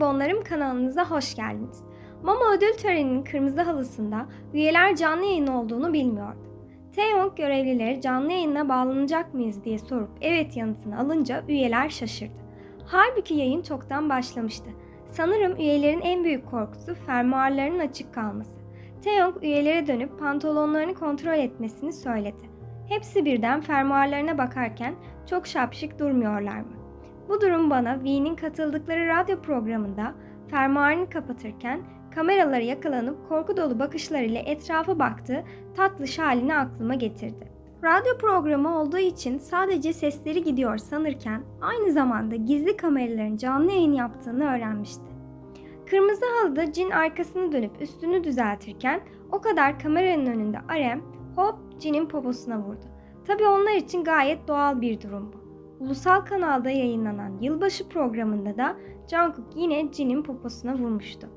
Jelibonlarım kanalınıza hoş geldiniz. Mama ödül töreninin kırmızı halısında üyeler canlı yayın olduğunu bilmiyordu. Taeyong görevlileri canlı yayına bağlanacak mıyız diye sorup evet yanıtını alınca üyeler şaşırdı. Halbuki yayın çoktan başlamıştı. Sanırım üyelerin en büyük korkusu fermuarlarının açık kalması. Taeyong üyelere dönüp pantolonlarını kontrol etmesini söyledi. Hepsi birden fermuarlarına bakarken çok şapşık durmuyorlar mı? Bu durum bana V'nin katıldıkları radyo programında fermuarını kapatırken kameralara yakalanıp korku dolu bakışlarıyla etrafa baktığı tatlış halini aklıma getirdi. Radyo programı olduğu için sadece sesleri gidiyor sanırken aynı zamanda gizli kameraların canlı yayın yaptığını öğrenmişti. Kırmızı halıda Cin arkasını dönüp üstünü düzeltirken o kadar kameranın önünde Arem hop Cin'in poposuna vurdu. Tabii onlar için gayet doğal bir durum bu. Ulusal kanalda yayınlanan yılbaşı programında da Jungkook yine Jin'in poposuna vurmuştu.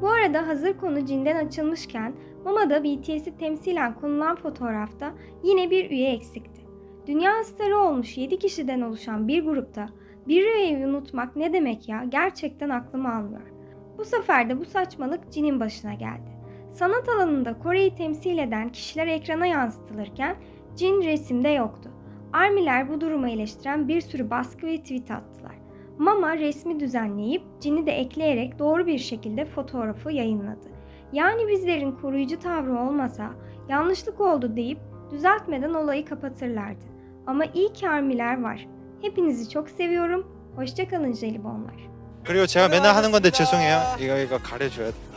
Bu arada hazır konu Jin'den açılmışken Mama'da BTS'i temsilen konulan fotoğrafta yine bir üye eksikti. Dünya starı olmuş 7 kişiden oluşan bir grupta bir üyeyi unutmak ne demek ya gerçekten aklım almıyor. Bu sefer de bu saçmalık Jin'in başına geldi. Sanat alanında Kore'yi temsil eden kişiler ekrana yansıtılırken Jin resimde yoktu. Armiler bu durumu eleştiren bir sürü baskı ve tweet attılar. Mama resmi düzenleyip Jin'i de ekleyerek doğru bir şekilde fotoğrafı yayınladı. Yani bizlerin koruyucu tavrı olmasa yanlışlık oldu deyip düzeltmeden olayı kapatırlardı. Ama iyi ki Armiler var. Hepinizi çok seviyorum. Hoşçakalın jelibonlar. 그리고 제가 맨날 하는 건데 죄송해요. 이거 이거 가려줘야 돼.